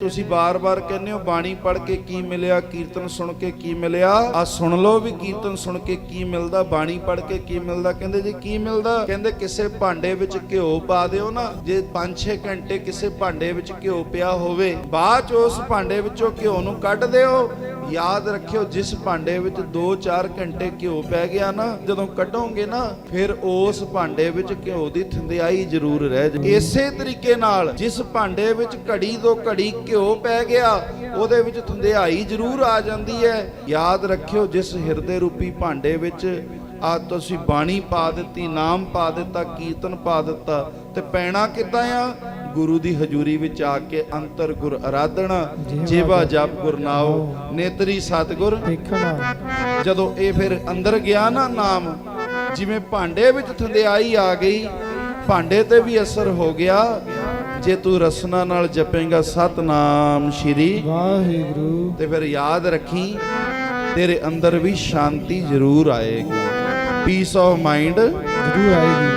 ਤੁਸੀਂ ਬਾਰ-ਬਾਰ ਕਹਿੰਦੇ ਹੋ, ਬਾਣੀ ਪੜ੍ਹ ਕੇ ਕੀ ਮਿਲਿਆ, ਕੀਰਤਨ ਸੁਣ ਕੇ ਕੀ ਮਿਲਿਆ? ਆ ਸੁਣ ਲਓ ਵੀ ਕੀਰਤਨ ਸੁਣ ਕੇ ਕੀ ਮਿਲਦਾ, ਬਾਣੀ ਪੜ੍ਹ ਕੇ ਕੀ ਮਿਲਦਾ। ਕਹਿੰਦੇ ਜੀ ਕੀ ਮਿਲਦਾ? ਕਹਿੰਦੇ ਕਿਸੇ ਭਾਂਡੇ ਵਿੱਚ ਘਿਓ ਪਾ ਦਿਓ ਨਾ, ਜੇ 5-6 ਘੰਟੇ ਕਿਸੇ ਭਾਂਡੇ ਵਿੱਚ ਘਿਓ ਪਿਆ ਹੋਵੇ, ਬਾਅਦ ਚ ਉਸ ਭਾਂਡੇ ਵਿੱਚੋਂ ਘਿਓ ਨੂੰ ਕੱਢ ਦਿਓ। ਯਾਦ ਰੱਖਿਓ, ਜਿਸ ਭਾਂਡੇ ਵਿੱਚ 2-4 ਘੰਟੇ ਘਿਓ ਪੈ ਗਿਆ ਨਾ, ਜਦੋਂ ਕੱਢੋਗੇ ਨਾ, ਫਿਰ ਉਸ ਭਾਂਡੇ ਵਿੱਚ ਘਿਓ ਦੀ ਥੰਦਿਆਈ ਜ਼ਰੂਰ ਰਹਿ ਜਾ ਇਸੇ ਤਰੀਕੇ ਨਾਲ, ਜਿਸ ਭਾਂਡੇ ਵਿੱਚ ਘੜੀ ਤੋਂ ਘੜੀ ਘਿਓ ਪੈ ਗਿਆ, ਉਹਦੇ ਵਿੱਚ ਥੰਦਿਆਈ ਜ਼ਰੂਰ ਆ ਜਾਂਦੀ ਹੈ। ਯਾਦ ਰੱਖਿਓ, ਜਿਸ ਹਿਰਦੇ ਰੂਪੀ ਭਾਂਡੇ ਵਿੱਚ ਆ ਤੁਸੀਂ ਬਾਣੀ ਪਾ ਦਿੱਤੀ, ਨਾਮ ਪਾ ਦਿੱਤਾ, ਕੀਰਤਨ ਪਾ ਦਿੱਤਾ, ਤੇ ਪੈਣਾ ਕਿੱਦਾਂ ਆ? ਗੁਰੂ ਦੀ ਹਜ਼ੂਰੀ ਵਿੱਚ ਆ ਕੇ ਅੰਤਰ ਗੁਰ ਆਰਾਧਣਾ ਜੀਵਾ ਜਪ ਗੁਰਨਾਉ ਨੇਤਰੀ ਸਤਗੁਰ। ਦੇਖਣਾ ਜਦੋਂ ਇਹ ਫਿਰ ਅੰਦਰ ਗਿਆ ਨਾ ਨਾਮ ਜਿਵੇਂ ਭਾਂਡੇ ਵਿੱਚ ਥੰਦਿਆਈ ਆ ਗਈ ਭਾਂਡੇ ਤੇ ਵੀ ਅਸਰ ਹੋ ਗਿਆ ਜੇ ਤੂੰ ਰਸਨਾ ਨਾਲ ਜਪੇਂਗਾ ਸਤਨਾਮ ਸ਼੍ਰੀ। ਵਾਹਿਗੁਰੂ। ਤੇ ਫਿਰ ਯਾਦ ਰੱਖੀ ਤੇਰੇ ਅੰਦਰ ਵੀ ਸ਼ਾਂਤੀ ਜ਼ਰੂਰ ਆਏਗੀ। ਪੀਸ ਆਫ ਮਾਈਂਡ ਜ਼ਰੂਰ ਆਏਗੀ।